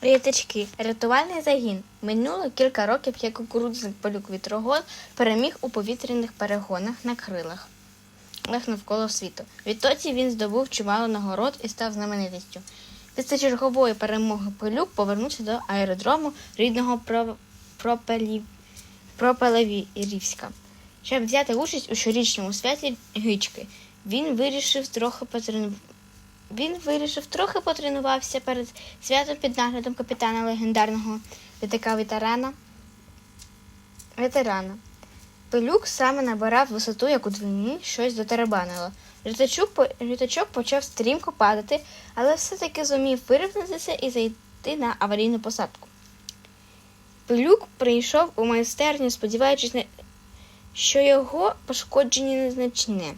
Приятечки, рятувальний загін. Минуло кілька років, як кукурудзник полюк вітрогон переміг у повітряних перегонах на крилах навколо світу. Відтоді він здобув чимало нагород і став знаменитістю. Після чергової перемоги Пилюк повернувся до аеродрому рідного Про- Пропелевірівська. Щоб взяти участь у щорічному святі Гички, він вирішив трохи потренувати. Він вирішив трохи потренувався перед святом під наглядом капітана легендарного літака ветерана. ветерана. Пилюк саме набирав висоту, як у двині, щось дотарабанило. Літачок, літачок почав стрімко падати, але все-таки зумів вирівнятися і зайти на аварійну посадку. Пилюк прийшов у майстерню, сподіваючись, що його пошкодження незначне.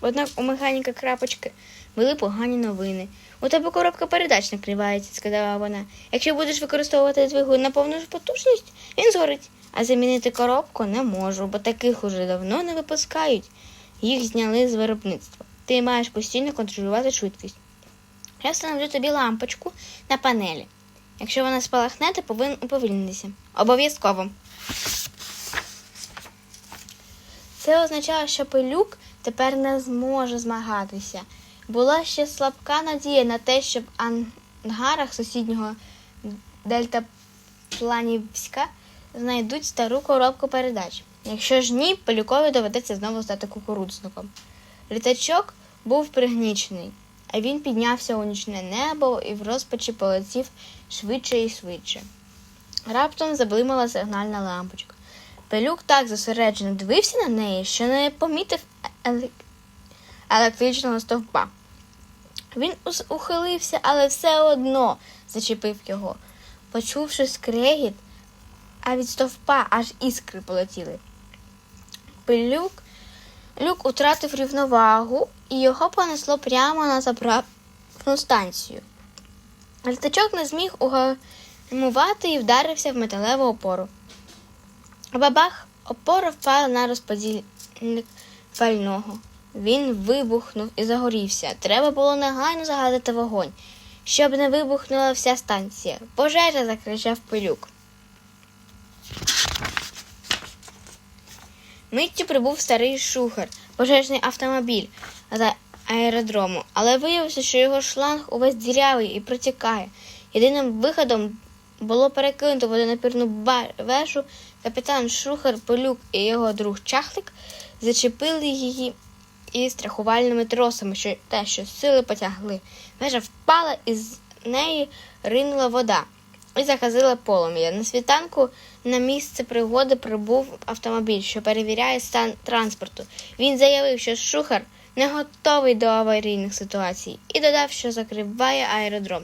Однак у механіка крапочки були погані новини. У тебе коробка передач накривається, сказала вона. Якщо будеш використовувати двигун на повну потужність, він згорить. А замінити коробку не можу, бо таких уже давно не випускають. Їх зняли з виробництва. Ти маєш постійно контролювати швидкість. Я встановлю тобі лампочку на панелі. Якщо вона спалахне, ти повинен уповільнитися. Обов'язково. Це означало, що пилюк тепер не зможе змагатися. Була ще слабка надія на те, що в ангарах сусіднього дельтапланівська знайдуть стару коробку передач. Якщо ж ні, Пилюкові доведеться знову стати кукурудзником. Літачок був пригнічений, а він піднявся у нічне небо і в розпачі полетів швидше і швидше. Раптом заблимала сигнальна лампочка. Пилюк так зосереджено дивився на неї, що не помітив електричного стовпа. Він ухилився, але все одно зачепив його. Почувши скрегіт, а від стовпа аж іскри полетіли. Пилюк люк утратив рівновагу і його понесло прямо на заправну станцію. Літачок не зміг угамувати і вдарився в металеву опору. Бабах, опора впала на розподільник пального. Він вибухнув і загорівся. Треба було негайно загадати вогонь, щоб не вибухнула вся станція. Пожежа закричав пилюк. Миттю прибув старий шухер, пожежний автомобіль за аеродрому, але виявилося, що його шланг увесь дірявий і протікає. Єдиним виходом було перекинути водонапірну вежу. Капітан Шухер, Полюк і його друг Чахлик зачепили її і страхувальними тросами, що те, що сили потягли. Вежа впала і з неї ринула вода і заказила полум'я. На світанку на місце пригоди прибув автомобіль, що перевіряє стан транспорту. Він заявив, що Шухар не готовий до аварійних ситуацій і додав, що закриває аеродром,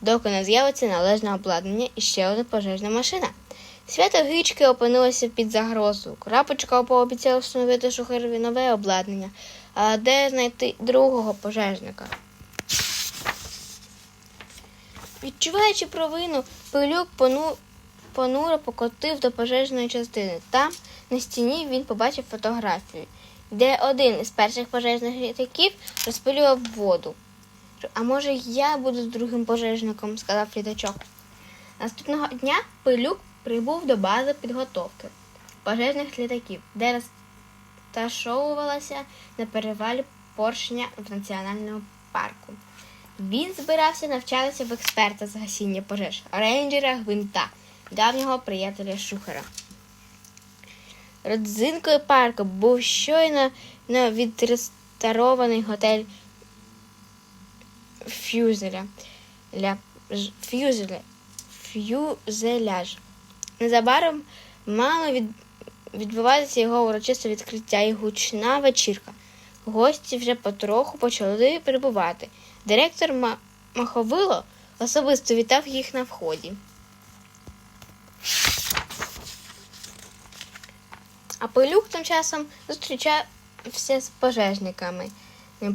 доки не з'явиться належне обладнання і ще одна пожежна машина. Свято Гички опинилося під загрозою. Крапочка пообіцяла встановити Шухарові нове обладнання, де знайти другого пожежника. Відчуваючи провину, пилюк пону... понуро покотив до пожежної частини. Там, на стіні, він побачив фотографію, де один із перших пожежних літаків розпилював воду. А може, я буду з другим пожежником, сказав літачок. Наступного дня пилюк прибув до бази підготовки пожежних літаків, де розташовувалася на перевалі поршня в національному парку. Він збирався навчатися в експерта з гасіння пожеж, рейнджера Гвинта, давнього приятеля Шухера. Родзинкою парку був щойно на відреставрований готель Фюзеля. Ля, фюзеля, фюзеляж. Незабаром мало від, відбуватися його урочисте відкриття і гучна вечірка. Гості вже потроху почали прибувати. Директор Ма- Маховило особисто вітав їх на вході. А Пилюк тим часом зустрічався з пожежниками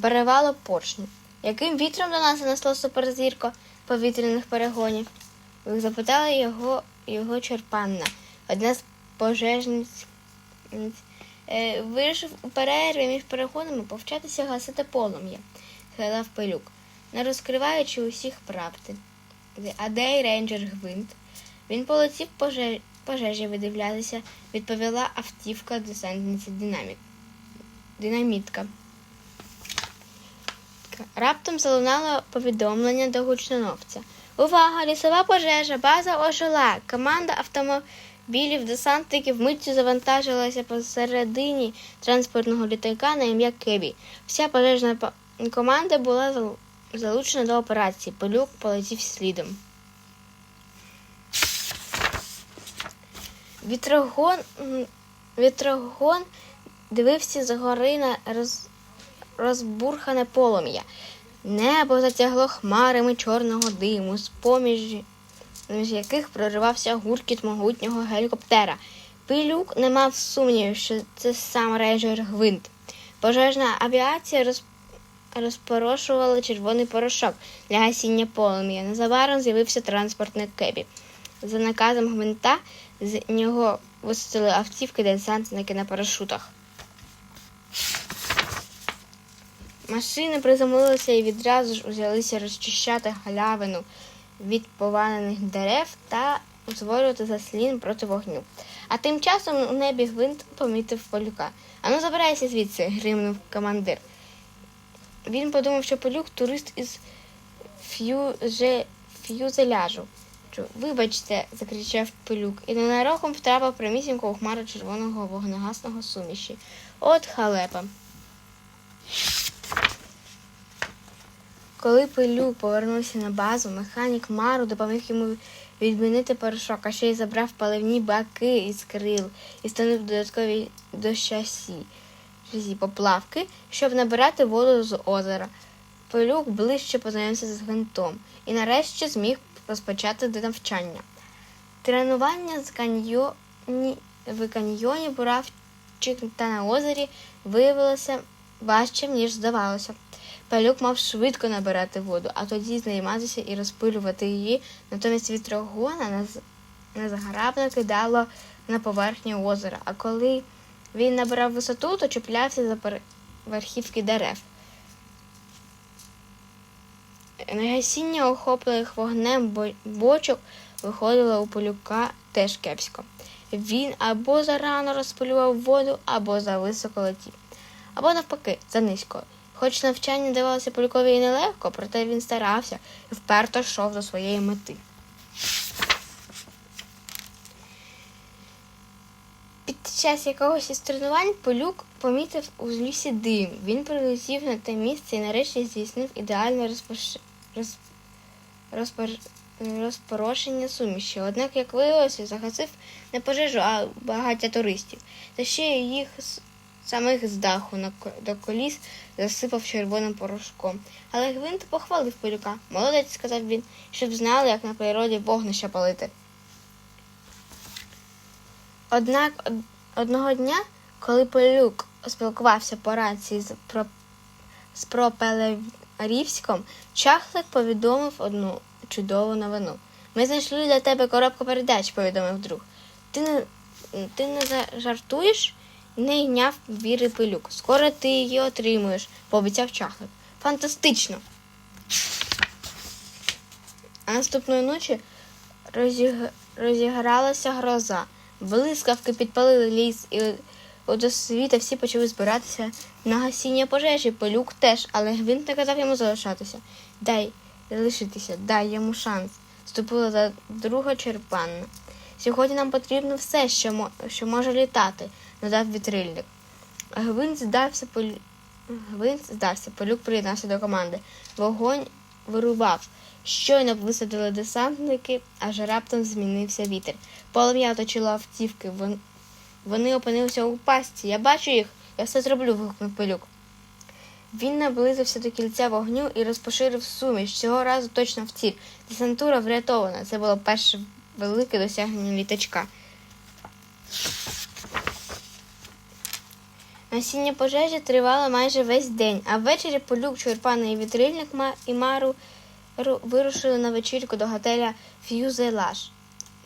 перевало поршню. Яким вітром до нас занесло суперзірко повітряних перегонів? Ви запитали його, його Черпанна, одна з пожежниць. Е, вирішив у перерві між перегонами повчатися гасити полум'я, сказав Пилюк, не розкриваючи усіх правди. а де й рейнджер Гвинт? Він полетів поже... пожежі видивлятися, відповіла автівка десантниці динамік. Динамітка. Раптом залунало повідомлення до гучномовця. Увага! Лісова пожежа, база ожила. Команда автомобілів десантників миттю завантажилася посередині транспортного літака на ім'я Кебі. Вся пожежна команда була залучена до операції. Полюк полетів слідом. Вітрогон, вітрогон дивився згори на роз, розбурхане полум'я. Небо затягло хмарами чорного диму, з поміж з яких проривався гуркіт могутнього гелікоптера. Пилюк не мав сумнівів, що це сам рейджер Гвинт. Пожежна авіація роз... розпорошувала червоний порошок для гасіння полум'я. Незабаром з'явився транспортник Кебі. За наказом Гвинта з нього висадили автівки десантники на парашутах. Машини приземлилися і відразу ж узялися розчищати галявину від повалених дерев та утворювати заслін проти вогню. А тим часом у небі гвинт помітив полюка. Ану, забирайся звідси, гримнув командир. Він подумав, що полюк турист із ф'юже... ф'юзеляжу. Вибачте, закричав пилюк, і ненароком втрапив прямісінько у хмару червоного вогнегасного суміші. От халепа. Коли пилюк повернувся на базу, механік Мару допоміг йому відмінити порошок, а ще й забрав паливні баки із крил і станув додаткові до шасі, шасі поплавки, щоб набирати воду з озера. Пилюк ближче познайомився з гвинтом і нарешті зміг розпочати до навчання. Тренування з каньйоні, в каньйоні Буравчик та на озері виявилося важчим, ніж здавалося. Палюк мав швидко набирати воду, а тоді знайматися і розпилювати її, натомість вітрогона незграбно кидало на поверхню озера, а коли він набирав висоту, то чіплявся за верхівки дерев. Негасіння охоплених вогнем бочок виходило у полюка теж кепсько. Він або зарано розпилював воду, або зависоко летів, або навпаки, занизько. Хоч навчання давалося полюкові і нелегко, проте він старався і вперто йшов до своєї мети. Під час якогось із тренувань полюк помітив у лісі дим. Він прилетів на те місце і нарешті здійснив ідеальне розпош... роз... розпор... розпорошення суміші. Однак, як виявилося, загасив не пожежу, а багаття туристів. Та ще їх самих з даху на до коліс засипав червоним порошком. Але Гвинт похвалив полюка. Молодець, сказав він, щоб знали, як на природі вогнище палити. Однак од- одного дня, коли Полюк спілкувався по рації з, про... з Пропелерівськом, Чахлик повідомив одну чудову новину. Ми знайшли для тебе коробку передач, повідомив друг. Ти не, ти не жартуєш? Не йняв віри пилюк. Скоро ти її отримуєш, пообіцяв чахлик. Фантастично. А наступної ночі розіг... розігралася гроза. Блискавки підпалили ліс, і у досвіта всі почали збиратися на гасіння пожежі. Полюк теж, але Гвинт наказав йому залишатися. Дай залишитися, дай йому шанс. Ступила за друга черпанна. Сьогодні нам потрібно все, що, мо... що може літати, надав вітрильник. Гвинт здався, полю... Гвинт здався, полюк приєднався до команди. Вогонь вирував. Щойно висадили десантники, аж раптом змінився вітер. Полум'я оточило автівки. Вон... Вони опинилися у пастці. Я бачу їх, я все зроблю, вигукнув пилюк. Він наблизився до кільця вогню і розпоширив суміш. Цього разу точно в ціль. Десантура врятована. Це було перше велике досягнення літачка. Насіння пожежі тривало майже весь день, а ввечері полюк, Чурпана і вітрильник і Мару вирушили на вечірку до готеля Ф'юзелаж.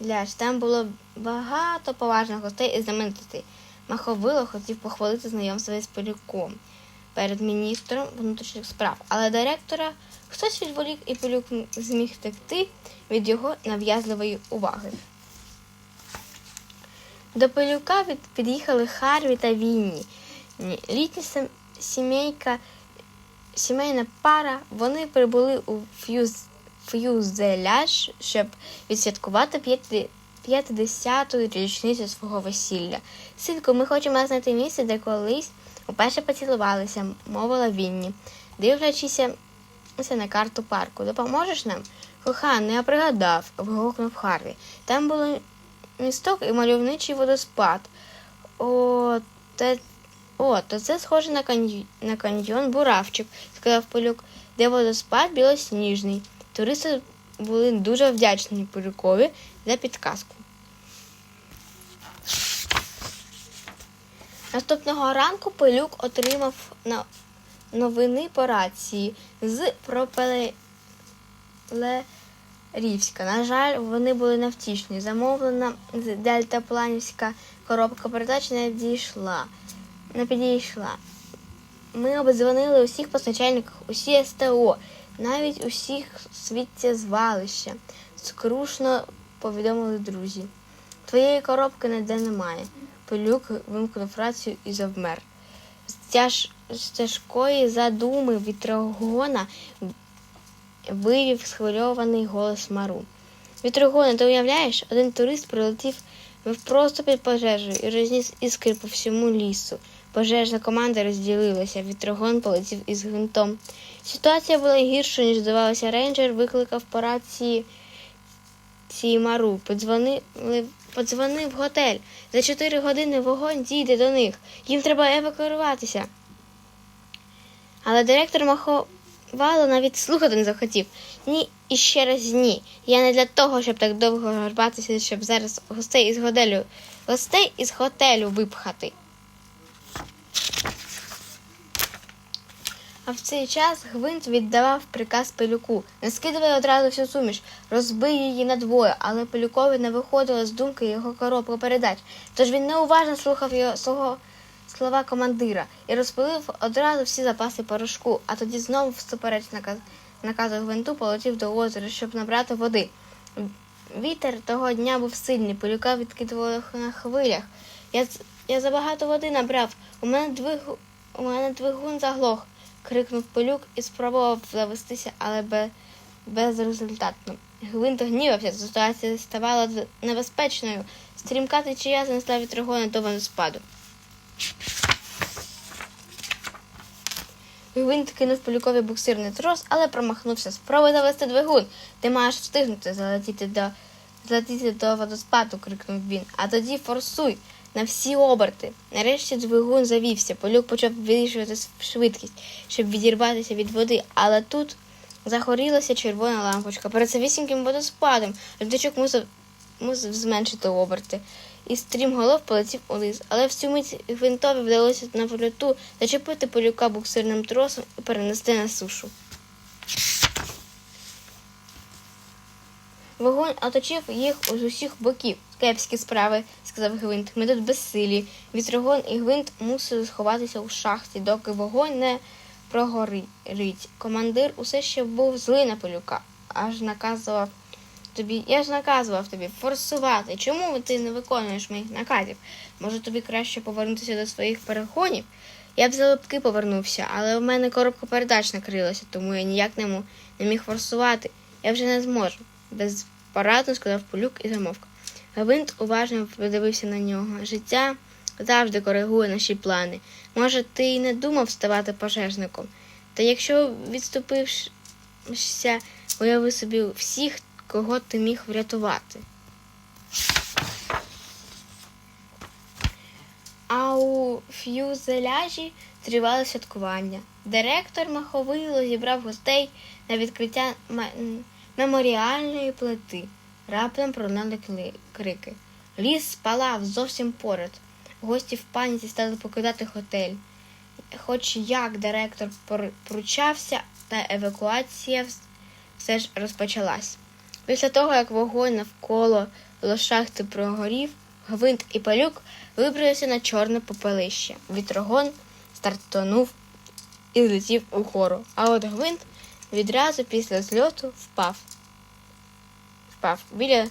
Ляж. Там було багато поважних гостей і знаменитостей. Маховило хотів похвалити знайомство з полюком перед міністром внутрішніх справ, але директора Хтось відволік і пилюк зміг втекти від його нав'язливої уваги. До пилюка від- під'їхали Харві та Вінні. Ні, Літня сімейка, сімейна пара, вони прибули у ф'юз, ф'юзеляж, щоб відсвяткувати п'яти- 50-ту річницю свого весілля. Синку, ми хочемо знайти місце, де колись уперше поцілувалися, мовила Вінні, дивлячися на карту парку. Допоможеш нам? Коханий, я пригадав, вигукнув Харві. Там було місток і мальовничий водоспад. О, те, о, то це схоже на, каньй... на каньйон Буравчик, сказав Полюк, де водоспад білосніжний. Туристи були дуже вдячні Полюкові за підказку. Наступного ранку Пилюк отримав новини по рації з Пропелерівська. На жаль, вони були невтішні. Замовлена дельтапланівська коробка передач не дійшла. Не підійшла. Ми обдзвонили усіх постачальників, усі СТО, навіть усіх звалища. Скрушно повідомили друзі. Твоєї коробки ніде немає. Пилюк вимкнув рацію і завмер. З тяж... з тяжкої задуми вітрогона вивів схвильований голос Мару. Вітрогоне, ти уявляєш, один турист прилетів просто під пожежею і розніс іскри по всьому лісу. Пожежна команда розділилася, вітрогон полетів із гвинтом. Ситуація була гіршою, ніж здавалося. Рейнджер викликав по рації ці Мару. Подзвонили, подзвонив готель. За чотири години вогонь дійде до них. Їм треба евакуюватися. Але директор Маховало навіть слухати не захотів. Ні, і ще раз ні. Я не для того, щоб так довго гарбатися, щоб зараз гостей із готелю, гостей із готелю випхати. А в цей час Гвинт віддавав приказ пилюку. Не скидувай одразу всю суміш, розбий її надвоє, але пилюкові не виходило з думки його коробку передач. Тож він неуважно слухав його свого слова командира і розпилив одразу всі запаси порошку, а тоді знову всупереч наказ, наказу гвинту полетів до озера, щоб набрати води. Вітер того дня був сильний, пилюка відкидувало на хвилях. Я, я забагато води набрав. У мене двигу, у мене двигун заглох крикнув пилюк і спробував завестися, але бе, безрезультатно. Гвинт гнівався, ситуація ставала небезпечною. Стрімка течія занесла вітрогони до водоспаду. Гвинт кинув полюкові буксирний трос, але промахнувся. Спробуй завести двигун. Ти маєш встигнути залетіти до, залетіти до водоспаду, крикнув він. А тоді форсуй на всі оберти. Нарешті двигун завівся. Полюк почав вирішувати швидкість, щоб відірватися від води, але тут загорілася червона лампочка. Перед самісіньким водоспадом літачок мусив, мусив зменшити оберти. І стрім голов полетів униз, але в цю мить гвинтові вдалося на польоту зачепити полюка буксирним тросом і перенести на сушу. Вогонь оточив їх з усіх боків. Кепські справи, сказав Гвинт. Ми тут безсилі. Вітрогон і Гвинт мусили сховатися у шахті, доки вогонь не прогорить. Командир усе ще був злий на полюка, аж наказував тобі. Я ж наказував тобі форсувати. Чому ти не виконуєш моїх наказів? Може тобі краще повернутися до своїх перегонів? Я б залюбки повернувся, але у мене коробка передач накрилася, тому я ніяк не міг форсувати. Я вже не зможу. Безпорадно сказав полюк і замовк. Гвинт уважно подивився на нього. Життя завжди коригує наші плани. Може, ти й не думав ставати пожежником. Та якщо відступився, уяви собі всіх, кого ти міг врятувати. А у ф'юзеляжі тривали святкування. Директор Маховило зібрав гостей на відкриття меморіальної плити. Раптом пролунали кли- крики. Ліс спалав зовсім поряд. Гості в паніці стали покидати готель. Хоч як директор пручався, та евакуація все ж розпочалась. Після того, як вогонь навколо шахти прогорів, гвинт і палюк вибралися на чорне попелище. Вітрогон стартонув і злетів угору. А от гвинт відразу після зльоту впав. Впав. Біля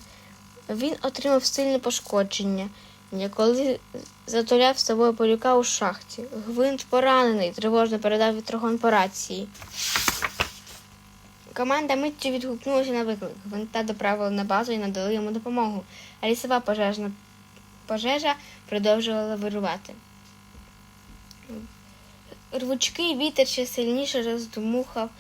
він отримав сильне пошкодження, коли затуляв з собою полюка у шахті. Гвинт поранений, тривожно передав вітрогон по рації. Команда миттю відгукнулася на виклик. Гвинта доправили на базу і надали йому допомогу, а лісова пожежна пожежа продовжувала вирувати. Рвучкий вітер ще сильніше роздмухав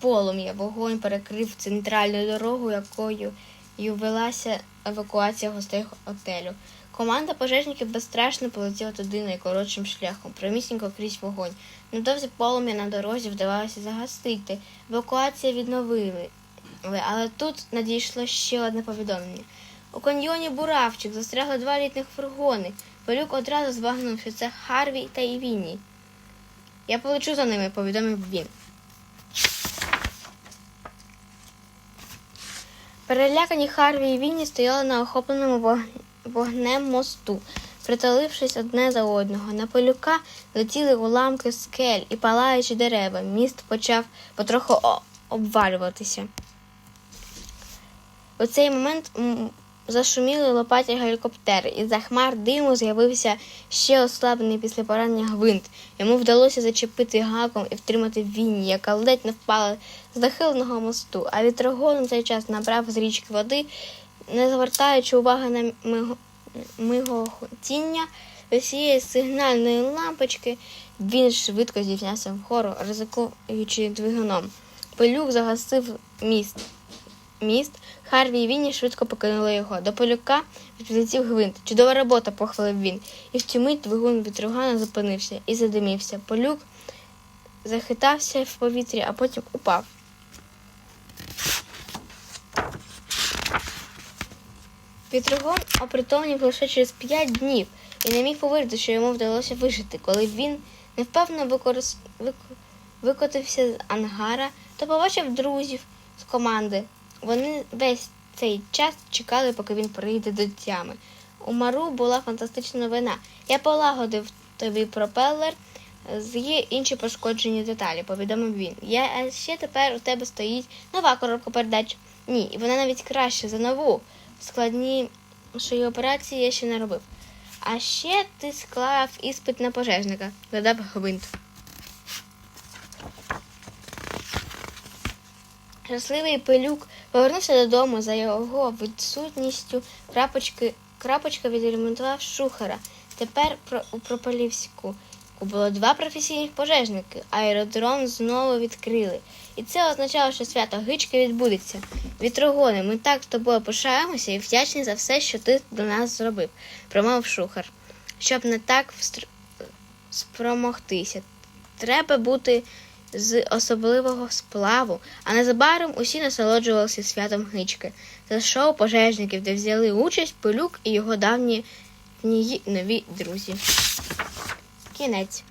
полум'я. Вогонь перекрив центральну дорогу, якою й велася евакуація гостей готелю. Команда пожежників безстрашно полетіла туди найкоротшим шляхом, прямісінько крізь вогонь. Невдовзі полум'я на дорозі вдавалося загасити. Евакуація відновили, але тут надійшло ще одне повідомлення. У каньйоні Буравчик застрягли два літніх фургони. Полюк одразу збагнув, що це Харві та Івіні. Я полечу за ними, повідомив він. Перелякані Харві і Вінні стояли на охопленому вогнем мосту, притулившись одне за одного. На полюка летіли уламки скель і палаючі дерева. Міст почав потроху обвалюватися. У цей момент зашуміли лопаті гелікоптери, і за хмар диму з'явився ще ослаблений після поранення гвинт. Йому вдалося зачепити гаком і втримати Вінні, яка ледь не впала з нахиленого мосту, а вітрогон цей час набрав з річки води, не звертаючи уваги на миго- миготіння усієї сигнальної лампочки, він швидко здійнявся вгору, ризикуючи двигуном. Пилюк загасив міст. Міст, Харві і Вінні швидко покинули його. До полюка підлетів гвинт. Чудова робота, похвалив він. І в цю мить двигун вітрогана зупинився і задимівся. Полюк захитався в повітрі, а потім упав. Вітрогон опритомнів лише через п'ять днів і не міг повірити, що йому вдалося вижити. Коли він невпевно викорис... вик... викотився з ангара, то побачив друзів з команди. Вони весь цей час чекали, поки він прийде до тями. У Мару була фантастична новина. Я полагодив тобі пропелер, є інші пошкоджені деталі, повідомив він. Я а ще тепер у тебе стоїть нова коробка передач. Ні, і вона навіть краще за нову. Складнішої операції я ще не робив. А ще ти склав іспит на пожежника, додав гвинт. Щасливий пилюк повернувся додому за його відсутністю. Крапочки, крапочка відремонтував шухера. Тепер про, у Прополівську було два професійних пожежники. Аеродром знову відкрили. І це означало, що свято Гички відбудеться. Вітрогони, ми так з тобою пишаємося і вдячні за все, що ти до нас зробив, промовив шухар. Щоб не так встр... спромогтися. Треба бути з особливого сплаву, а незабаром усі насолоджувалися святом Гички. Це шоу пожежників, де взяли участь Пилюк і його давні нові друзі. Кінець.